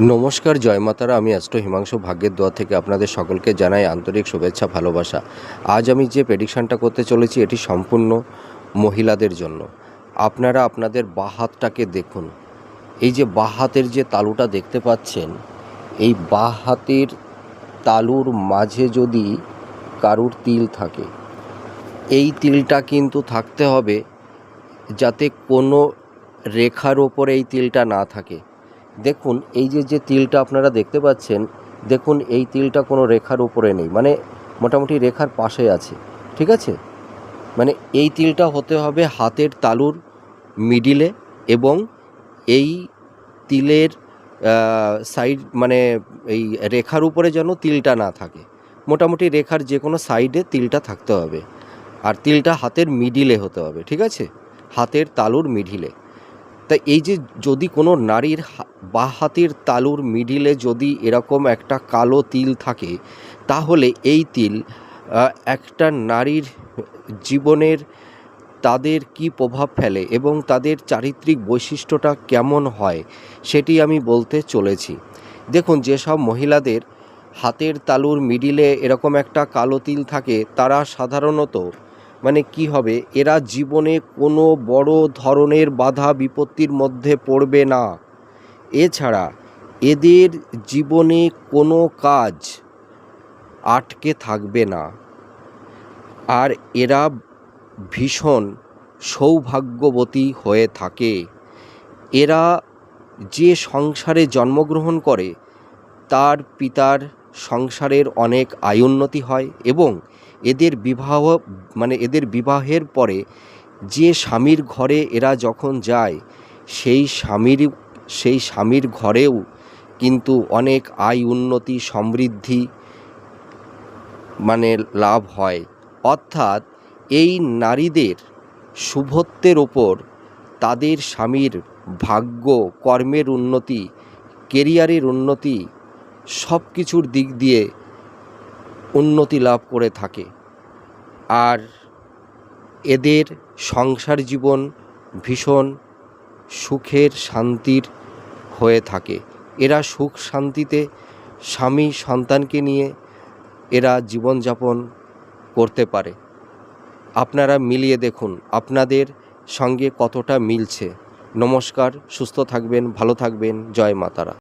নমস্কার, জয় মাতারা। আমি অ্যাস্ট্রো হিমাংশু ভাগ্যের দোয়া থেকে আপনাদের সকলকে জানাই আন্তরিক শুভেচ্ছা, ভালোবাসা। আজ আমি যে প্রেডিকশানটা করতে চলেছি, এটি সম্পূর্ণ মহিলাদের জন্য। আপনারা আপনাদের বাঁ হাতটাকে দেখুন। এই যে বাঁ হাতের যে তালুটা দেখতে পাচ্ছেন, এই বাঁ হাতের তালুর মাঝে যদি কারুর তিল থাকে, এই তিলটা কিন্তু থাকতে হবে যাতে কোনো রেখার ওপরে এই তিলটা না থাকে। দেখুন, এই যে যে তিলটা আপনারা দেখতে পাচ্ছেন, দেখুন, এই তিলটা কোনো রেখার উপরে নেই মানে মোটামুটি রেখার পাশে আছে, ঠিক আছে? মানে এই তিলটা হতে হবে হাতের তালুর মিডিলে এবং এই তিলের সাইড মানে এই রেখার উপরে যেন তিলটা না থাকে, মোটামুটি রেখার যে কোনো সাইডে তিলটা থাকতে হবে, আর তিলটা হাতের মিডিলে হতে হবে, ঠিক আছে? হাতের তালুর মিডিলে। তা এই যে যদি কোনো নারীর বাঁ হাতের তালুর মিডিলে যদি এরকম একটা কালো তিল থাকে, তাহলে এই তিল একটা নারীর জীবনের তাদের কি প্রভাব ফেলে এবং তাদের চারিত্রিক বৈশিষ্ট্যটা কেমন হয়, সেটি আমি বলতে চলেছি। দেখুন, যেসব মহিলাদের হাতের তালুর মিডিলে এরকম একটা কালো তিল থাকে, তারা সাধারণত মানে কি হবে? এরা জীবনে কোনো বড় ধরনের বাধা বিপত্তির মধ্যে পড়বে না। এছাড়া এদের জীবনে কোনো কাজ আটকে থাকবে না। আর এরা ভীষণ সৌভাগ্যবতী হয়ে থাকে। এরা যে সংসারে জন্মগ্রহণ করে, তার পিতার সংসারের অনেক আয়োন্নতি হয় এবং এদের বিবাহ মানে এদের বিবাহের পরে যে স্বামীর ঘরে এরা যখন যায়, সেই স্বামীর সেই স্বামীর ঘরেও কিন্তু অনেক আয় উন্নতি, সমৃদ্ধি মানে লাভ হয়। অর্থাৎ এই নারীদের শুভত্বের ওপর তাদের স্বামীর ভাগ্য, কর্মের উন্নতি কেরিয়ারের উন্নতি সব কিছুর দিক দিয়ে উন্নতি লাভ করে থাকে। আর এদের সংসার জীবন ভীষণ সুখের, শান্তির হয়ে থাকে। এরা সুখ শান্তিতে স্বামী সন্তানকে নিয়ে এরা জীবনযাপন করতে পারে। আপনারা মিলিয়ে দেখুন আপনাদের সঙ্গে কতটা মিলছে। নমস্কার, সুস্থ থাকবেন, ভালো থাকবেন। জয় মাতারা।